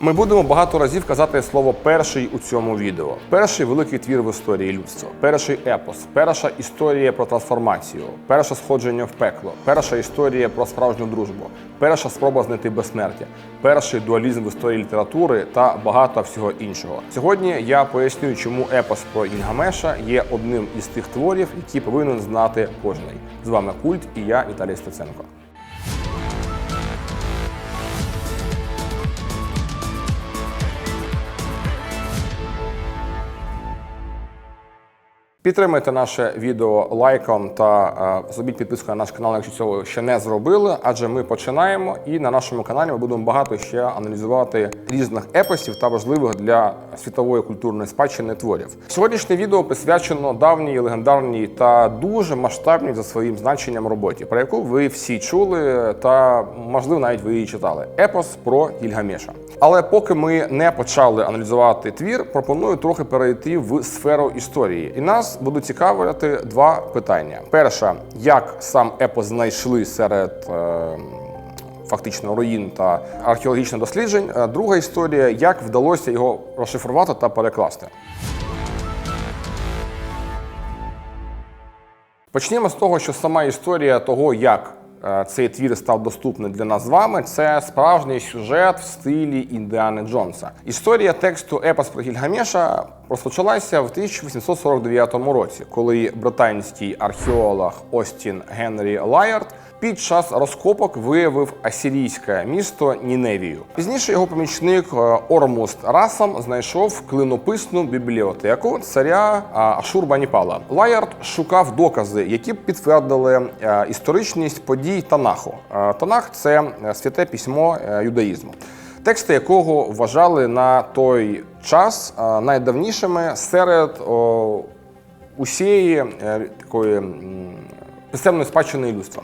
Ми будемо багато разів казати слово перший у цьому відео. Перший великий твір в історії людства, перший епос, перша історія про трансформацію, перше сходження в пекло, перша історія про справжню дружбу, перша спроба знайти безсмертя, перший дуалізм в історії літератури та багато всього іншого. Сьогодні я поясню, чому епос про Гільгамеша є одним із тих творів, які повинен знати кожний. З вами культ і я Віталій Стеценко. Підтримайте наше відео лайком та е, зробіть підписку на наш канал, якщо цього ще не зробили. Адже ми починаємо, і на нашому каналі ми будемо багато ще аналізувати різних епосів та важливих для світової культурної спадщини творів. Сьогоднішнє відео присвячено давній, легендарній та дуже масштабній за своїм значенням роботі, про яку ви всі чули, та можливо навіть ви її читали. Епос про Гільгамеша. Але поки ми не почали аналізувати твір, пропоную трохи перейти в сферу історії. І нас будуть цікавити два питання: перше, як сам епо знайшли серед. Е, Фактично руїн та археологічних досліджень. а Друга історія, як вдалося його розшифрувати та перекласти. Почнімо з того, що сама історія того, як е, цей твір став доступний для нас з вами, це справжній сюжет в стилі Індіани Джонса. Історія тексту Епос про Гільгамеша розпочалася в 1849 році, коли британський археолог Остін Генрі Лайард під час розкопок виявив асирійське місто Ніневію. Пізніше його помічник е, Ормуст Расам знайшов клинописну бібліотеку царя е, Ашурбаніпала. Лаярд шукав докази, які б підтвердили е, історичність подій Танаху. Е, Танах це е, святе письмо е, юдаїзму. Тексти якого вважали на той час е, найдавнішими серед о, усієї е, такої писемної спадщини людства.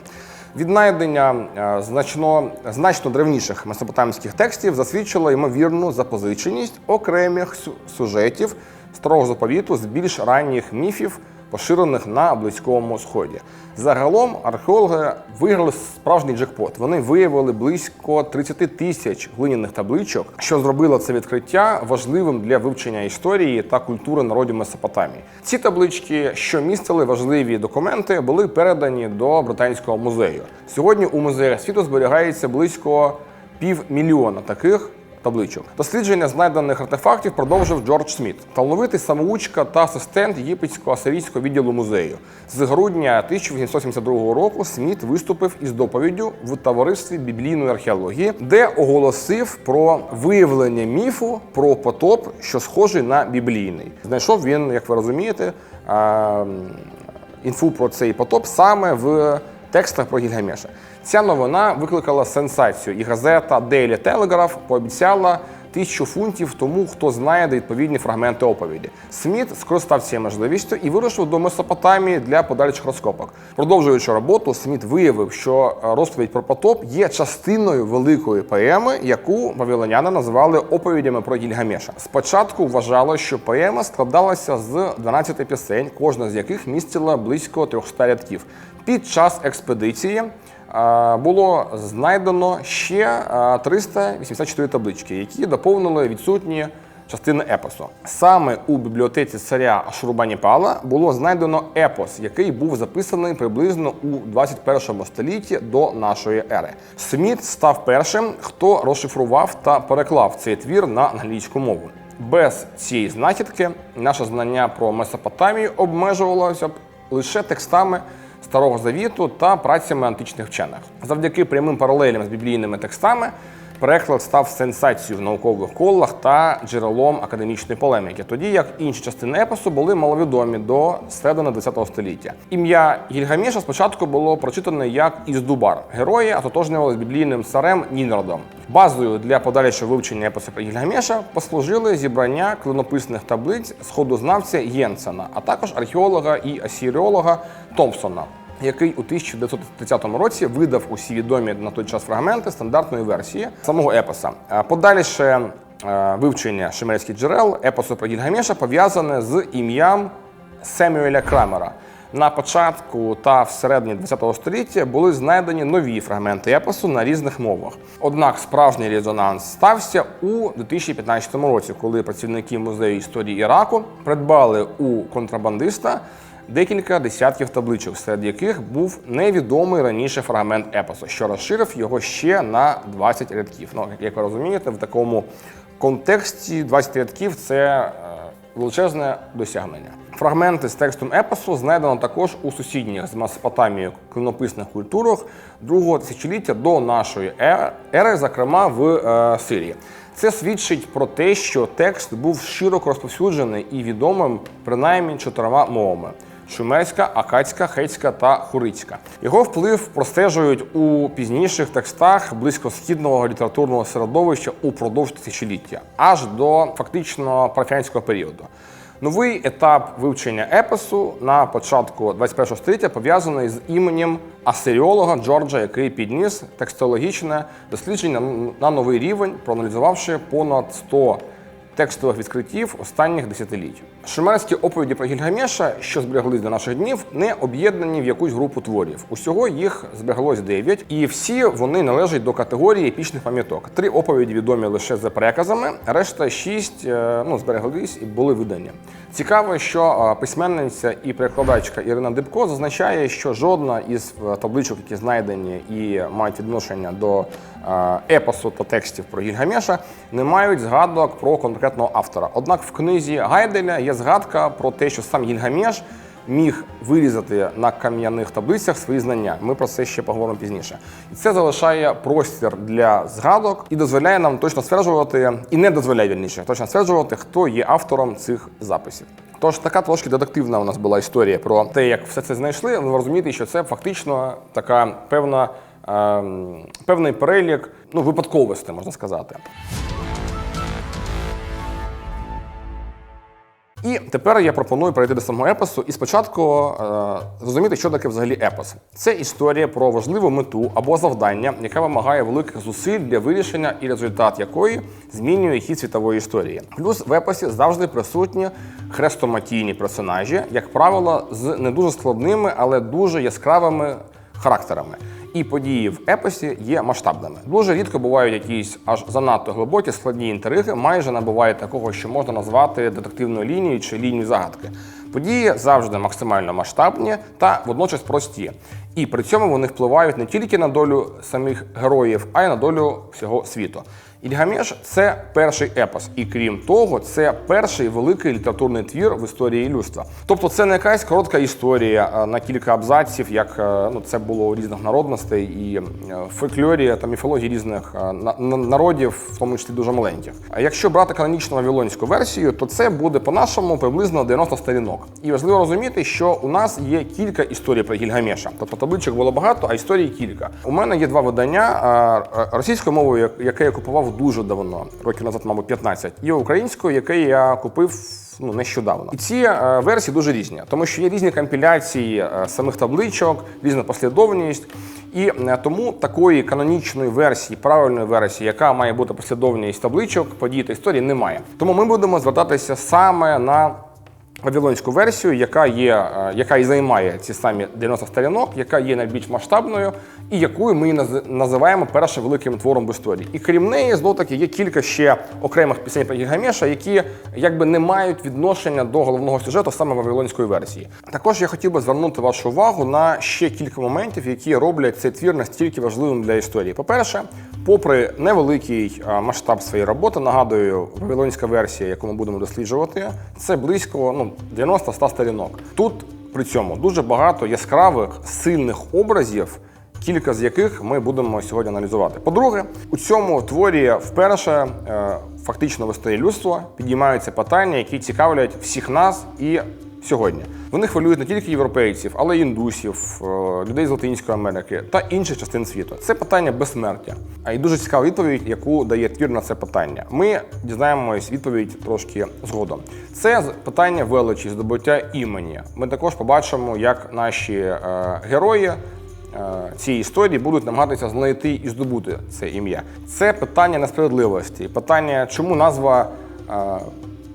Віднайдення е, значно, значно древніших месопотамських текстів засвідчило ймовірну запозиченість окремих сю- сюжетів старого заповіту з більш ранніх міфів, поширених на Близькому Сході. Загалом археологи виграли справжній джекпот. Вони виявили близько 30 тисяч глиняних табличок, що зробило це відкриття важливим для вивчення історії та культури народів Месопотамії. Ці таблички, що містили важливі документи, були передані до британського музею. Сьогодні у музеях світу зберігається близько півмільйона таких табличок. Дослідження знайдених артефактів продовжив Джордж Сміт, талановитий самоучка та асистент єгипетсько-асирійського відділу музею. З грудня 1872 року Сміт виступив із доповіддю в товаристві біблійної археології, де оголосив про виявлення міфу про потоп, що схожий на біблійний. Знайшов він, як ви розумієте, інфу про цей потоп саме в текстах про Гільгамеша. Ця новина викликала сенсацію, і газета Daily Telegraph пообіцяла тисячу фунтів тому, хто знає де відповідні фрагменти оповіді. Сміт скористав цією можливістю і вирушив до Месопотамії для подальших розкопок. Продовжуючи роботу, Сміт виявив, що розповідь про потоп є частиною великої поеми, яку вавилоняни називали оповідями про Гільгамеша. Спочатку вважало, що поема складалася з 12 пісень, кожна з яких містила близько 300 рядків. Під час експедиції е, було знайдено ще е, 384 таблички, які доповнили відсутні частини епосу. Саме у бібліотеці царя Шурбаніпала було знайдено епос, який був записаний приблизно у 21 столітті до нашої ери. Сміт став першим, хто розшифрував та переклав цей твір на англійську мову. Без цієї знахідки наше знання про Месопотамію обмежувалося б лише текстами Старого Завіту та працями античних вчених. Завдяки прямим паралелям з біблійними текстами переклад став сенсацією в наукових колах та джерелом академічної полеміки, тоді як інші частини епосу були маловідомі до середини ХХ століття. Ім'я Гільгамеша спочатку було прочитане як Іздубар. Герої ототожнювали з біблійним царем Нінродом. Базою для подальшого вивчення епосу про Гільгамеша послужили зібрання клинописних таблиць сходознавця Єнсена, а також археолога і асіріолога Томпсона який у 1930 році видав усі відомі на той час фрагменти стандартної версії самого епоса. Е, Подальше е, вивчення шемерських джерел епосу про Гільгамеша пов'язане з ім'ям Семюеля Крамера. на початку та всередині ХХ століття були знайдені нові фрагменти епосу на різних мовах. Однак справжній резонанс стався у 2015 році, коли працівники музею історії Іраку придбали у контрабандиста декілька десятків табличок, серед яких був невідомий раніше фрагмент епосу, що розширив його ще на 20 рядків. Ну, як ви розумієте, в такому контексті 20 рядків це е, величезне досягнення. Фрагменти з текстом епосу знайдено також у сусідніх з Месопотамією клинописних культурах другого тисячоліття до нашої е- ери, зокрема в е, Сирії. Це свідчить про те, що текст був широко розповсюджений і відомим принаймні чотирма мовами. Шумерська, акадська, хетська та хурицька. Його вплив простежують у пізніших текстах близькосхідного літературного середовища упродовж тисячоліття, аж до фактично парфянського періоду. Новий етап вивчення епосу на початку 21 століття пов'язаний з іменем асиріолога Джорджа, який підніс текстологічне дослідження на новий рівень, проаналізувавши понад 100 текстових відкриттів останніх десятиліть. Шумерські оповіді про Гільгамеша, що збереглись до наших днів, не об'єднані в якусь групу творів. Усього їх збереглось 9, і всі вони належать до категорії епічних пам'яток. Три оповіді відомі лише за переказами, решта шість е, ну, збереглись і були видані. Цікаво, що е, письменниця і перекладачка Ірина Дибко зазначає, що жодна із е, табличок, які знайдені і мають відношення до епосу та текстів про Гільгамеша, не мають згадок про конкретного автора. Однак в книзі Гайделя є згадка про те, що сам Гільгамеш міг вирізати на кам'яних таблицях свої знання. Ми про це ще поговоримо пізніше. І це залишає простір для згадок і дозволяє нам точно стверджувати, і не дозволяє вірніше, точно стверджувати, хто є автором цих записів. Тож така трошки детективна у нас була історія про те, як все це знайшли. Ви розумієте, що це фактично така певна, ем, певний перелік ну, випадковостей, можна сказати. І тепер я пропоную перейти до самого епосу і спочатку е, зрозуміти, що таке взагалі епос. Це історія про важливу мету або завдання, яка вимагає великих зусиль для вирішення і результат якої змінює хід світової історії. Плюс в епосі завжди присутні хрестоматійні персонажі, як правило, з не дуже складними, але дуже яскравими характерами. І події в епосі є масштабними. Дуже рідко бувають якісь аж занадто глибокі складні інтриги, майже не буває такого, що можна назвати детективною лінією чи лінією загадки. Події завжди максимально масштабні та водночас прості. І при цьому вони впливають не тільки на долю самих героїв, а й на долю всього світу. Ільгамеш це перший епос, і крім того, це перший великий літературний твір в історії людства. Тобто, це не якась коротка історія на кілька абзаців, як ну це було у різних народностей і е, фольклорі та міфології різних на- на- народів, в тому числі дуже маленьких. А якщо брати канонічну вавилонську версію, то це буде по-нашому приблизно 90 сторінок. І важливо розуміти, що у нас є кілька історій про Гільгамеша. Тобто табличок було багато, а історій кілька. У мене є два видання російською мовою, яке я купував дуже давно, років назад, мабуть, 15, і українською, яке я купив. Ну, нещодавно. І ці е, версії дуже різні, тому що є різні компіляції е, самих табличок, різна послідовність. І е, тому такої канонічної версії, правильної версії, яка має бути послідовність табличок, подій та історії, немає. Тому ми будемо звертатися саме на вавилонську версію, яка є, яка і займає ці самі 90 сторінок, яка є найбільш масштабною, і якою ми називаємо першим великим твором в історії. І крім неї, знову таки, є кілька ще окремих пісень про Гільгамеша, які якби не мають відношення до головного сюжету саме вавилонської версії. Також я хотів би звернути вашу увагу на ще кілька моментів, які роблять цей твір настільки важливим для історії. По-перше, попри невеликий масштаб своєї роботи, нагадую, вавилонська версія, яку ми будемо досліджувати, це близько ну, 90-100 сторінок. Тут при цьому дуже багато яскравих сильних образів. Кілька з яких ми будемо сьогодні аналізувати. По-друге, у цьому творі вперше е, фактично в історії людства підіймаються питання, які цікавлять всіх нас і сьогодні. Вони хвилюють не тільки європейців, але й індусів, е, людей з Латинської Америки та інших частин світу. Це питання безсмертя. А й дуже цікава відповідь, яку дає твір на це питання. Ми дізнаємось відповідь трошки згодом. Це питання величі, здобуття імені. Ми також побачимо, як наші е, герої цієї історії будуть намагатися знайти і здобути це ім'я. Це питання несправедливості, питання, чому назва е,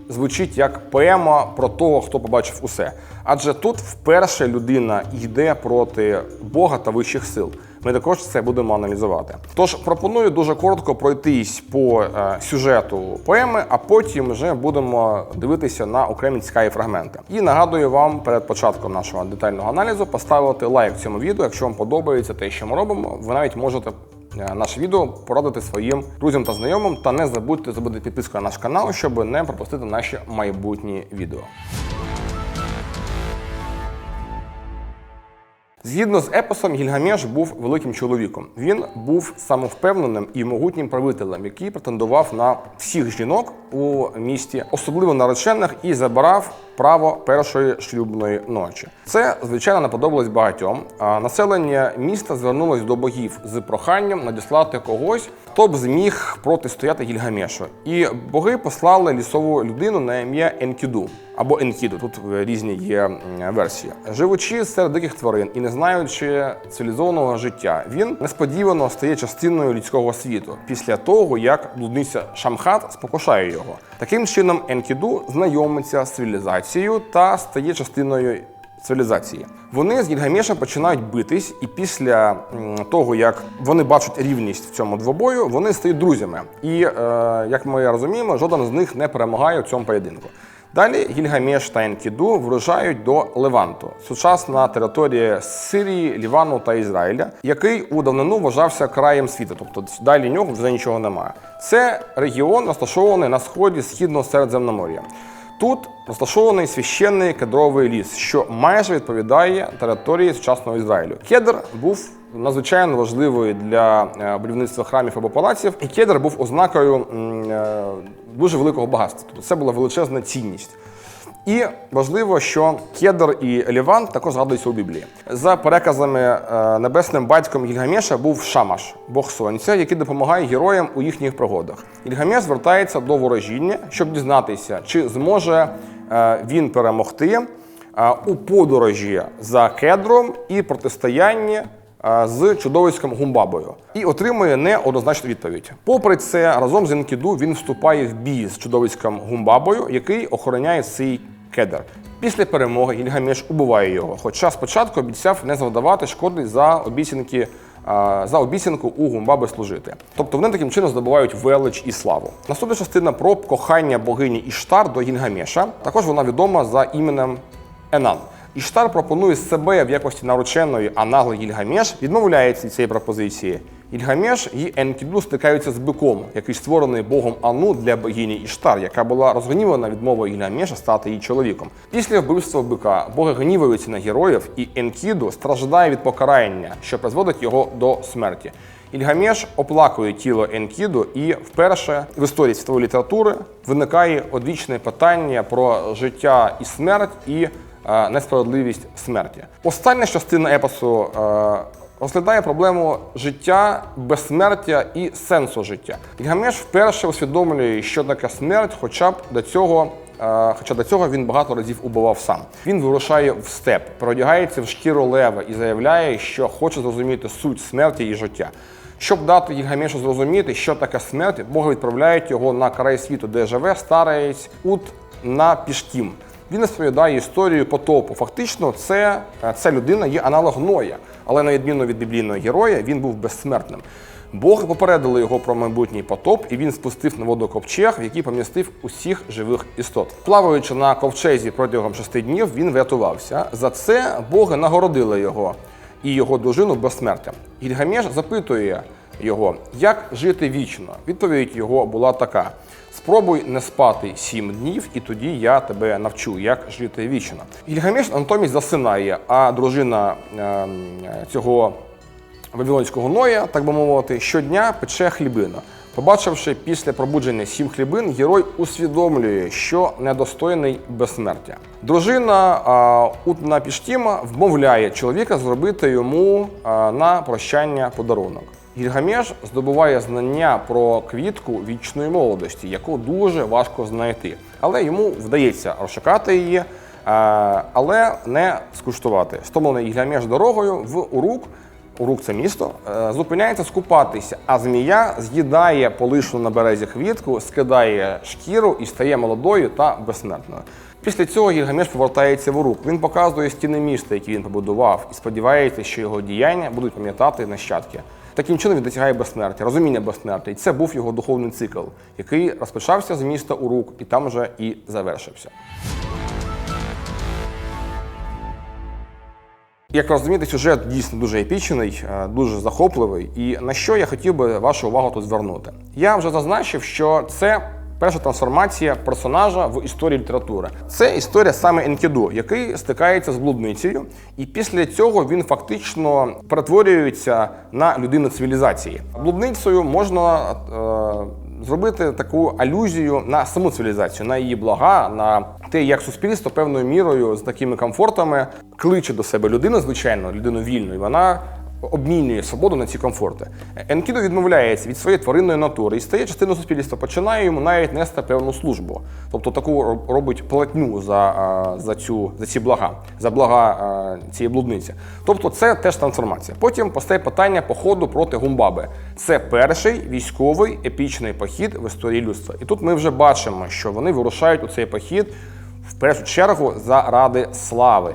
звучить як поема про того, хто побачив усе. Адже тут вперше людина йде проти Бога та вищих сил. Ми також це будемо аналізувати. Тож пропоную дуже коротко пройтись по е, сюжету поеми, а потім вже будемо дивитися на окремі цікаві фрагменти. І нагадую вам перед початком нашого детального аналізу поставити лайк цьому відео, якщо вам подобається те, що ми робимо. Ви навіть можете е, наше відео порадити своїм друзям та знайомим. Та не забудьте зробити підписку на наш канал, щоб не пропустити наші майбутні відео. Згідно з епосом, Гільгамеш був великим чоловіком. Він був самовпевненим і могутнім правителем, який претендував на всіх жінок у місті, особливо наречених, і забирав право першої шлюбної ночі. Це звичайно не подобалось багатьом. А населення міста звернулось до богів з проханням надіслати когось, хто б зміг протистояти Гільгамешу. І боги послали лісову людину на ім'я Енкіду або Енкіду. Тут е, різні є версії. Живучи серед диких тварин і не знаючи цивілізованого життя, він несподівано стає частиною людського світу після того, як блудниця Шамхат спокушає його. Таким чином, Енкіду знайомиться з цивілізацією та стає частиною цивілізації. Вони з Гільгамешем починають битись, і після того, як вони бачать рівність в цьому двобою, вони стають друзями. І е, як ми розуміємо, жоден з них не перемагає у цьому поєдинку. Далі Гільгамеш та Енкіду вирушають до Леванту, сучасна територія Сирії, Лівану та Ізраїля, який у давнину вважався краєм світу, тобто далі нього вже нічого немає. Це регіон розташований на сході східного Середземномор'я. Тут розташований священний кедровий ліс, що майже відповідає території сучасного Ізраїлю. Кедр був надзвичайно важливою для е, будівництва храмів або палаців, і кедр був ознакою е, дуже великого багатства. Тобто це була величезна цінність. І важливо, що Кедр і Ліван також згадуються у Біблії. За переказами е, небесним батьком Гільгамеша був Шамаш, Бог Сонця, який допомагає героям у їхніх пригодах. Гільгамеш звертається до ворожіння, щоб дізнатися, чи зможе е, він перемогти е, у подорожі за кедром і протистоянні з чудовиськом Гумбабою і отримує неоднозначну відповідь. Попри це, разом з Енкіду він вступає в бій з чудовиськом Гумбабою, який охороняє цей кедр. Після перемоги Гільгамеш убиває його, хоча спочатку обіцяв не завдавати шкоди за обіцянки. За обіцянку у Гумбаби служити. Тобто вони таким чином здобувають велич і славу. Наступна частина про кохання богині Іштар до Гільгамеша. Також вона відома за іменем Енан. Іштар пропонує себе в якості нареченої, а наглий Гільгамеш відмовляється від цієї пропозиції. Гільгамеш і Енкіду стикаються з биком, який створений богом Ану для богині Іштар, яка була розгнівана відмовою Гільгамеша стати її чоловіком. Після вбивства бика боги гніваються на героїв, і Енкіду страждає від покарання, що призводить його до смерті. Ільгамеш оплакує тіло Енкіду, і вперше в історії світової літератури виникає одвічне питання про життя і смерть і е, несправедливість смерті. Остання частина епосу е, розглядає проблему життя, безсмертя і сенсу життя. Гільгамеш вперше усвідомлює, що таке смерть, хоча б до цього. е, Хоча до цього він багато разів убивав сам. Він вирушає в степ, переодягається в шкіру лева і заявляє, що хоче зрозуміти суть смерті і життя. Щоб дати Гільгамешу зрозуміти, що таке смерть, боги відправляють його на край світу, де живе старець Ут на Піштім. Він розповідає історію потопу. Фактично, це, ця людина є аналог Ноя, але на відміну від біблійного героя, він був безсмертним. Боги попередили його про майбутній потоп, і він спустив на воду ковчег, який помістив усіх живих істот. Плаваючи на ковчезі протягом шести днів, він врятувався. За це боги нагородили його і його дружину безсмертям. Гільгамеш запитує його, як жити вічно. Відповідь його була така: спробуй не спати сім днів, і тоді я тебе навчу, як жити вічно. Гільгамеш натомість засинає, а дружина е, цього вавилонського ноя, так би мовити, щодня пече хлібину. Побачивши після пробудження сім хлібин, герой усвідомлює, що недостойний безсмертя. Дружина а, Утна Піштіма вмовляє чоловіка зробити йому на прощання подарунок. Гільгамеш здобуває знання про квітку вічної молодості, яку дуже важко знайти. Але йому вдається розшукати її, але не скуштувати. Стомлений Гільгамеш дорогою в Урук Урук це місто, е, зупиняється скупатися, а змія з'їдає полишну на березі квітку, скидає шкіру і стає молодою та безсмертною. Після цього Гільгамеш повертається в Урук. Він показує стіни міста, які він побудував, і сподівається, що його діяння будуть пам'ятати нащадки. Таким чином він досягає безсмертя, розуміння безсмерті. І це був його духовний цикл, який розпочався з міста Урук і там вже і завершився. Як розумієте, сюжет дійсно дуже епічний, е, дуже захопливий. І на що я хотів би вашу увагу тут звернути? Я вже зазначив, що це перша трансформація персонажа в історії літератури. Це історія саме Енкіду, який стикається з блудницею, і після цього він фактично перетворюється на людину цивілізації. Блудницею можна. Е- Зробити таку алюзію на саму цивілізацію, на її блага, на те, як суспільство певною мірою з такими комфортами кличе до себе людину, звичайно, людину вільну, і вона обмінює свободу на ці комфорти. Енкідо відмовляється від своєї тваринної натури і стає частиною суспільства, починає йому навіть нести певну службу. Тобто таку роб- робить платню за, за, цю, за ці блага, за блага цієї блудниці. Тобто це теж трансформація. Потім постає питання походу проти Гумбаби. Це перший військовий епічний похід в історії людства. І тут ми вже бачимо, що вони вирушають у цей похід в першу чергу заради слави.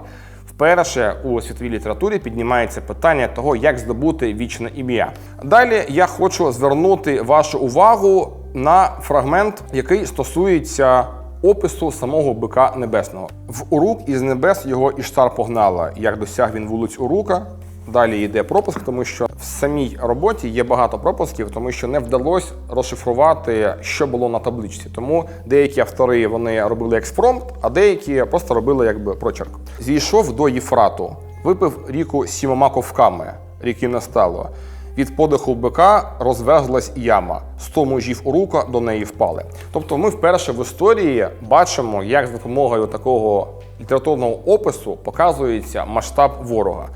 Вперше у світовій літературі піднімається питання того, як здобути вічне ім'я. Далі я хочу звернути вашу увагу на фрагмент, який стосується опису самого бика небесного. В Урук із небес його Іштар погнала, як досяг він вулиць Урука. Далі йде пропуск, тому що в самій роботі є багато пропусків, тому що не вдалося розшифрувати, що було на табличці. Тому деякі автори вони робили експромт, а деякі просто робили якби прочерк. Зійшов до Єфрату, випив ріку сімома ковками, ріки не стало. Від подиху бика розверзлась яма. Сто мужів урука до неї впали. Тобто, ми вперше в історії бачимо, як з допомогою такого літературного опису показується масштаб ворога.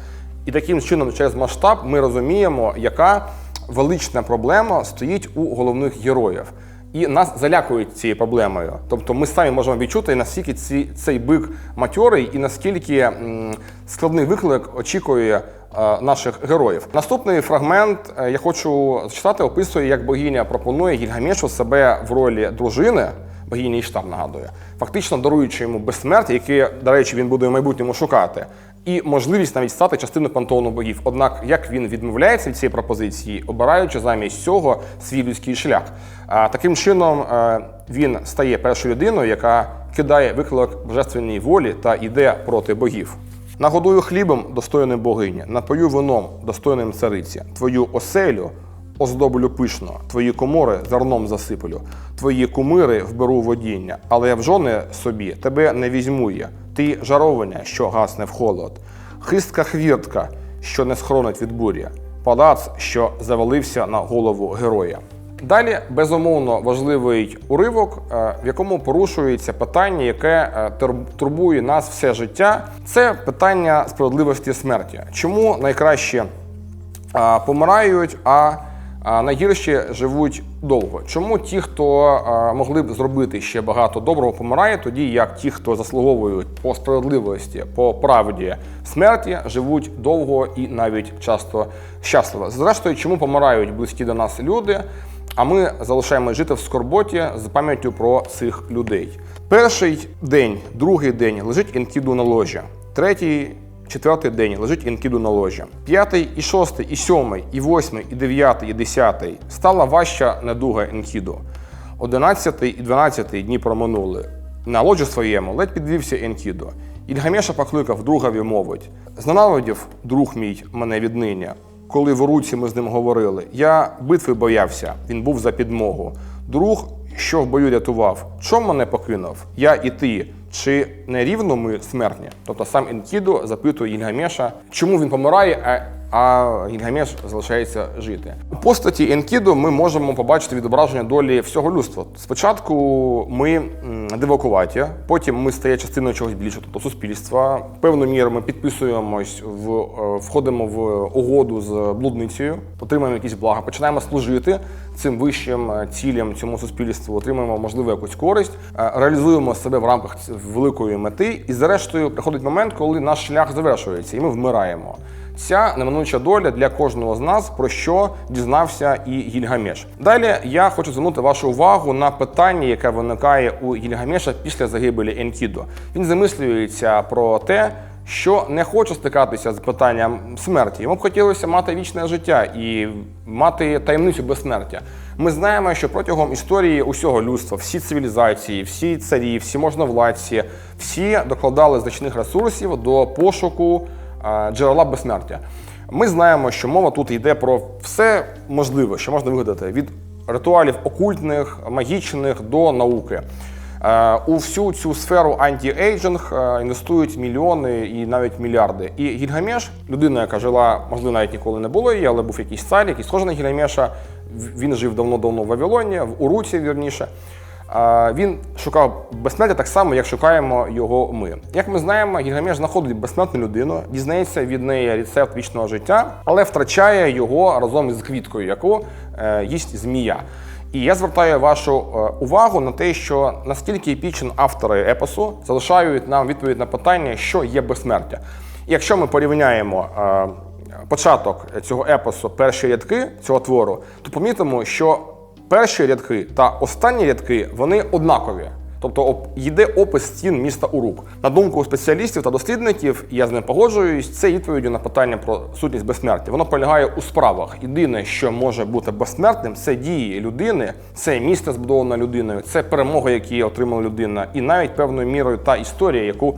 І таким чином, через масштаб, ми розуміємо, яка велична проблема стоїть у головних героїв. І нас залякують цією проблемою. Тобто ми самі можемо відчути, наскільки ці, цей бик матьорий і наскільки м, складний виклик очікує е, наших героїв. Наступний фрагмент е, я хочу зачитати, описує, як богиня пропонує Гільгамешу себе в ролі дружини. Богиня Іштар нагадує, фактично даруючи йому безсмертя, яке, до речі, він буде в майбутньому шукати, і можливість навіть стати частиною пантеону богів. Однак, як він відмовляється від цієї пропозиції, обираючи замість цього свій людський шлях. А, таким чином е, він стає першою людиною, яка кидає виклик божественній волі та йде проти богів. Нагодую хлібом достойним богині, напою вином достойним цариці, твою оселю оздоблю пишно, твої комори зерном засиплю, твої кумири вберу водіння, але в жони собі тебе не візьму я. Ти жаровня, що гасне в холод, хистка хвіртка, що не схоронить від бурі, палац, що завалився на голову героя. Далі безумовно важливий уривок, е, в якому порушується питання, яке е, турбує нас все життя. Це питання справедливості смерті. Чому найкраще помирають, а, а найгірші живуть довго. Чому ті, хто могли б зробити ще багато доброго, помирає, тоді як ті, хто заслуговують по справедливості, по правді смерті, живуть довго і навіть часто щасливо. Зрештою, чому помирають близькі до нас люди? А ми залишаємо жити в скорботі з пам'яттю про цих людей. Перший день, другий день лежить інкіду на ложі, третій Четвертий день лежить інкіду на ложі. П'ятий і шостий, і сьомий, і восьмий, і дев'ятий, і десятий стала важча недуга інкіду. Одинадцятий і дванадцятий дні проминули. На ложі своєму ледь підвівся Енкіду. Ільгамеша покликав другові мовить: Зненавидів, друг мій, мене віднині. Коли в руці ми з ним говорили, я битви боявся, він був за підмогу. Друг, що в бою рятував, чом мене покинув? Я і ти. Чи не рівно ми смертні? Тобто сам Енкіду запитує Ільгамеша, чому він помирає, а, а Ільгамеш залишається жити. У постаті Енкіду ми можемо побачити відображення долі всього людства. Спочатку ми м, дивакуваті, потім ми стає частиною чогось більшого, тобто суспільства. Певною мірою ми підписуємось в е, входимо в угоду з блудницею, отримуємо якісь блага, починаємо служити цим вищим е, цілям цьому суспільству, отримуємо можливо якусь користь, е, реалізуємо себе в рамках великої мети, і зрештою приходить момент, коли наш шлях завершується, і ми вмираємо. Ця неминуча доля для кожного з нас, про що дізнався і Гільгамеш. Далі я хочу звернути вашу увагу на питання, яке виникає у Гільгамеша після загибелі Енкідо. Він замислюється про те, що не хоче стикатися з питанням смерті. Йому б хотілося мати вічне життя і мати таємницю безсмертя. Ми знаємо, що протягом історії усього людства всі цивілізації, всі царі, всі можновладці, всі докладали значних ресурсів до пошуку джерела безсмертя. Ми знаємо, що мова тут йде про все можливе, що можна вигадати від ритуалів окультних, магічних до науки. Е, У всю цю сферу анті-ейджинг е, інвестують мільйони і навіть мільярди. І Гільгамеш, людина, яка жила, можливо, навіть ніколи не було її, але був якийсь цар, який схожий на Гільгамеша. Він жив давно-давно в Вавилоні, в Уруці, вірніше. Він шукав безсмертя так само, як шукаємо його ми. Як ми знаємо, Гільгамеш знаходить безсмертну людину, дізнається від неї рецепт вічного життя, але втрачає його разом із квіткою, яку е, їсть змія. І я звертаю вашу е, увагу на те, що наскільки епічні автори епосу залишають нам відповідь на питання, що є безсмертя. І якщо ми порівняємо е, початок цього епосу, перші рядки цього твору, то помітимо, що перші рядки та останні рядки вони однакові. Тобто йде опис стін міста Урук. На думку спеціалістів та дослідників, я з ним погоджуюсь, це відповіддю на питання про сутність безсмертя. Воно полягає у справах. Єдине, що може бути безсмертним, це дії людини, це місце збудоване людиною, це перемоги, які отримала людина, і навіть певною мірою та історія, яку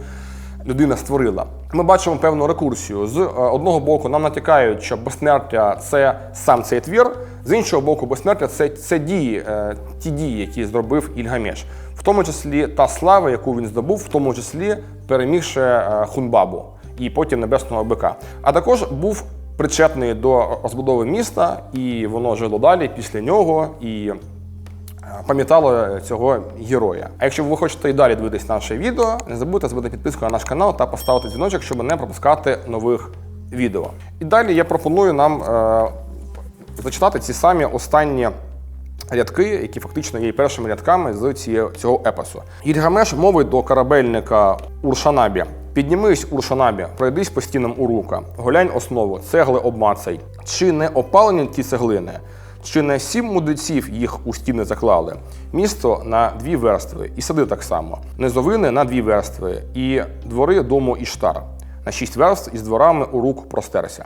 людина створила. Ми бачимо певну рекурсію. З е, одного боку, нам натякають, що безсмертя це сам цей твір, з іншого боку, безсмертя це, це дії, е, ті дії, які зробив Ільгамеш, в тому числі та слава, яку він здобув, в тому числі перемігши е, Хунбабу і потім небесного бика. А також був причетний до розбудови міста, і воно жило далі після нього. І пам'ятало цього героя. А якщо ви хочете і далі дивитись наше відео, не забудьте зробити підписку на наш канал та поставити дзвіночок, щоб не пропускати нових відео. І далі я пропоную нам е, зачитати ці самі останні. Рядки, які фактично є першими рядками з цього епосу. Гільгамеш мовить до корабельника Уршанабі. Піднімись, Уршанабі, пройдись по стінам урука, голянь основу, цегли обмацай. Чи не опалені ті цеглини? Чи не сім мудреців їх у стіни заклали? Місто на дві верстви, і сади так само. Низовини на дві верстви, і двори дому Іштар. На шість верств із дворами урук простерся.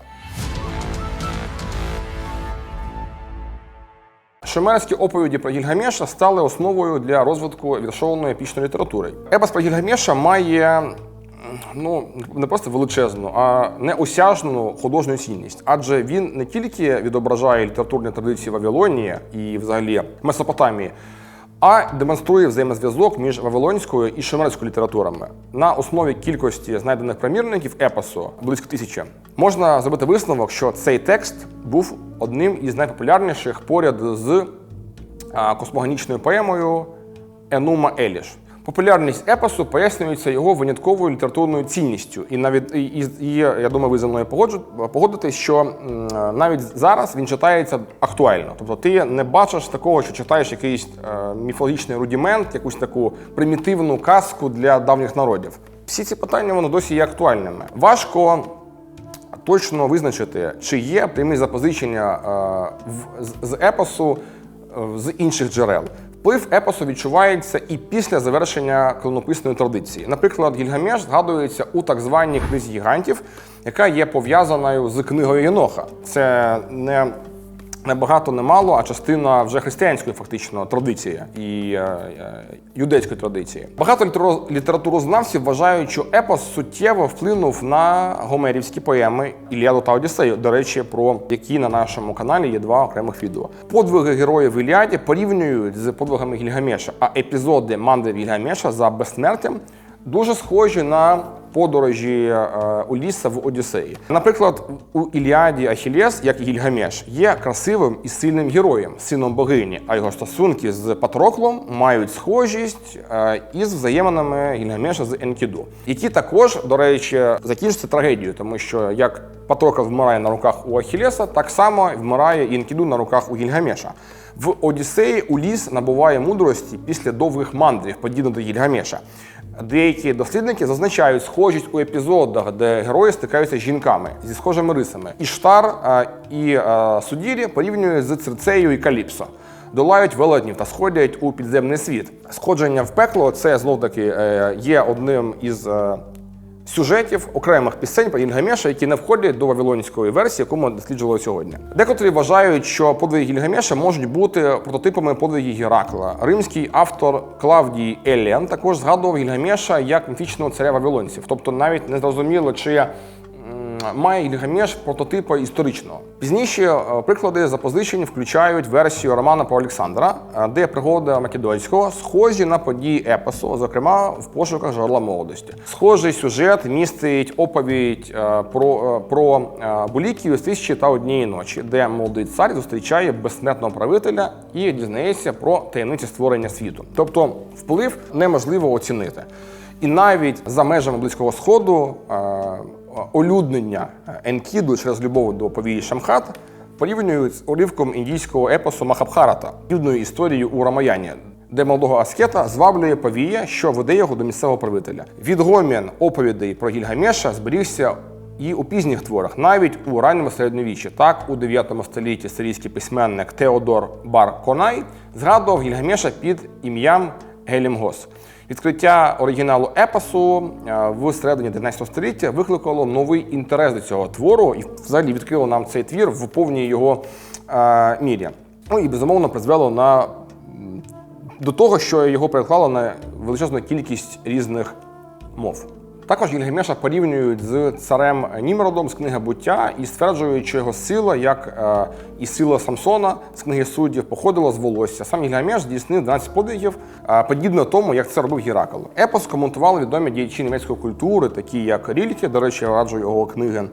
Шумерські оповіді про Гільгамеша стали основою для розвитку віршованої епічної літератури. Епос про Гільгамеша має ну не просто величезну, а неосяжну художню цінність, адже він не тільки відображає літературні традиції Вавилонії і взагалі Месопотамії. А демонструє взаємозв'язок між вавилонською і шумерською літературами на основі кількості знайдених примірників епосу близько тисячі. Можна зробити висновок, що цей текст був одним із найпопулярніших поряд з космогонічною поемою Енума Еліш. Популярність епосу пояснюється його винятковою літературною цінністю. І навіть і, і, я думаю, ви зі мною погодитесь, що навіть зараз він читається актуально. Тобто ти не бачиш такого, що читаєш якийсь е, міфологічний рудімент, якусь таку примітивну казку для давніх народів. Всі ці питання вони досі є актуальними. Важко точно визначити, чи є прямі запозичення е, в- з- з епосу е, з інших джерел. Вплив епосу відчувається і після завершення клинописної традиції. Наприклад, Гільгамеш згадується у так званій книзі гігантів, яка є пов'язаною з книгою Єноха. Це не не багато, не мало, а частина вже християнської фактично традиції і е, е, юдейської традиції. Багато літературознавців вважають, що епос суттєво вплинув на гомерівські поеми Іліаду та Одіссею, до речі, про які на нашому каналі є два окремих відео. Подвиги героїв Іліаді порівнюють з подвигами Гільгамеша, а епізоди мандрів Гільгамеша за безсмертям дуже схожі на подорожі е, Уліса в Одіссеї. Наприклад, у Іліаді Ахілес, як і Гільгамеш, є красивим і сильним героєм, сином богині, а його стосунки з Патроклом мають схожість е, із взаєминами Гільгамеша з Енкіду, які також, до речі, закінчаться трагедією, тому що як Патрокл вмирає на руках у Ахілеса, так само вмирає і Енкіду на руках у Гільгамеша. В Одіссеї Уліс набуває мудрості після довгих мандрів, подібно до Гільгамеша. Деякі дослідники зазначають схожість у епізодах, де герої стикаються з жінками зі схожими рисами. Іштар і Судірі порівнюють з Цирцею і Каліпсо. Долають велетнів та сходять у підземний світ. Сходження в пекло це знов таки е, є одним із е, сюжетів окремих пісень про Гільгамеша, які не входять до вавилонської версії, яку ми досліджували сьогодні. Декотрі вважають, що подвиги Гільгамеша можуть бути прототипами подвигів Геракла. Римський автор Клавдій Еліан також згадував Гільгамеша як міфічного царя вавилонців, тобто навіть не зрозуміло, чи має Гільгамеш прототипа історичного. Пізніше е, приклади запозичень включають версію романа про Олександра, е, де пригоди Македонського схожі на події епосу, зокрема в пошуках жерла молодості. Схожий сюжет містить оповідь е, про, про Булікію з тисячі та однієї ночі, де молодий цар зустрічає безсмертного правителя і дізнається про таємниці створення світу. Тобто вплив неможливо оцінити. І навіть за межами Близького Сходу олюднення Енкіду через любов до повії Шамхат порівнюють з уривком індійського епосу Махабхарата, півною історією у Рамаяні, де молодого аскета зваблює повія, що веде його до місцевого правителя. Відгомін оповідей про Гільгамеша зберігся і у пізніх творах, навіть у ранньому середньовіччі. Так, у 9 столітті сирійський письменник Теодор Бар Конай згадував Гільгамеша під ім'ям Гелімгос. Відкриття оригіналу епосу е, в середині 19 століття викликало новий інтерес до цього твору і взагалі відкрило нам цей твір в повній його е, мірі. Ну і безумовно призвело на до того, що його переклало на величезну кількість різних мов. Також Гільгамеша порівнюють з царем Німродом з книги буття і стверджують, що його сила, як е, і сила Самсона з книги суддів, походила з волосся. Сам Гільгамеш здійснив 12 подвигів, е, подібно тому, як це робив Геракл. Епос коментували відомі діячі німецької культури, такі як Рільке, до речі, я раджу його книги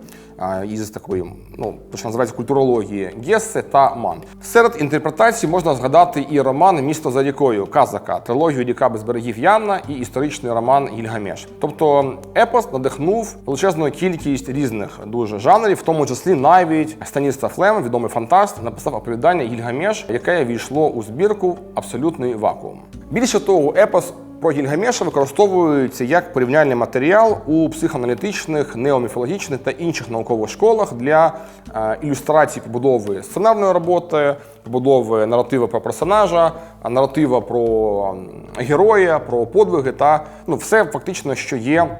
із такої, ну, то, що називається культурології Гессе та Ман. Серед інтерпретацій можна згадати і роман Місто за рікою Казака, трилогію Ріка без берегів Янна і історичний роман Гільгамеш. Тобто епос надихнув величезну кількість різних дуже жанрів, в тому числі навіть Станіслав Лем, відомий фантаст, написав оповідання Гільгамеш, яке війшло у збірку Абсолютний вакуум. Більше того, епос про Гільгамеша використовується як порівняльний матеріал у психоаналітичних, неоміфологічних та інших наукових школах для е, ілюстрації побудови сценарної роботи, побудови наратива про персонажа, наратива про героя, про подвиги та ну все фактично, що є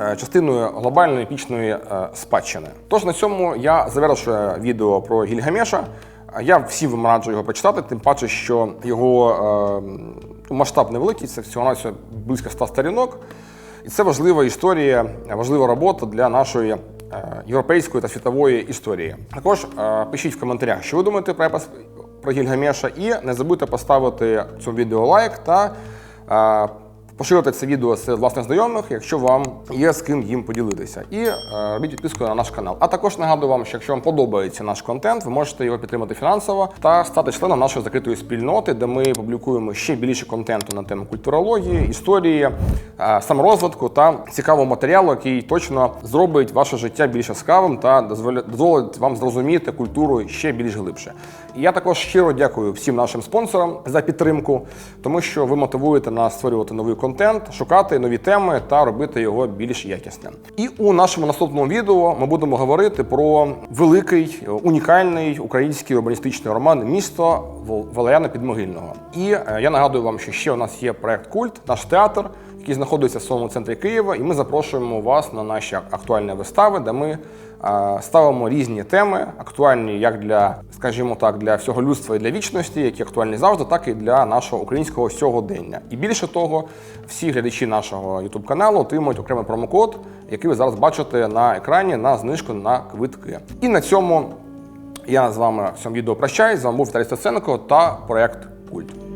е, частиною глобальної епічної е, спадщини. Тож на цьому я завершую відео про Гільгамеша. Я всім раджу його почитати, тим паче, що його е, масштаб невеликий, це всього навсього близько 100 сторінок. І це важлива історія, важлива робота для нашої е, європейської та світової історії. Також е, пишіть в коментарях, що ви думаєте про епос про Гільгамеша, і не забудьте поставити цьому відео лайк та поширити це відео серед власних знайомих, якщо вам є з ким їм поділитися. І е, робіть підписку на наш канал. А також нагадую вам, що якщо вам подобається наш контент, ви можете його підтримати фінансово та стати членом нашої закритої спільноти, де ми публікуємо ще більше контенту на тему культурології, історії, е, саморозвитку та цікавого матеріалу, який точно зробить ваше життя більш цікавим та дозволить вам зрозуміти культуру ще більш глибше. Я також щиро дякую всім нашим спонсорам за підтримку, тому що ви мотивуєте нас створювати новий контент, шукати нові теми та робити його більш якісним. І у нашому наступному відео ми будемо говорити про великий унікальний український урбаністичний роман Місто Вал- Валеріана Підмогильного. І е, я нагадую вам, що ще у нас є проект Культ, наш театр, який знаходиться в самому центрі Києва, і ми запрошуємо вас на наші актуальні вистави, де ми е, ставимо різні теми, актуальні як для, скажімо так, для всього людства і для вічності, які актуальні завжди, так і для нашого українського сьогодення. І більше того, всі глядачі нашого youtube каналу отримують окремий промокод, який ви зараз бачите на екрані на знижку на квитки. І на цьому я з вами в цьому відео прощаюсь. З вами був Віталій Стаценко та проект Культ.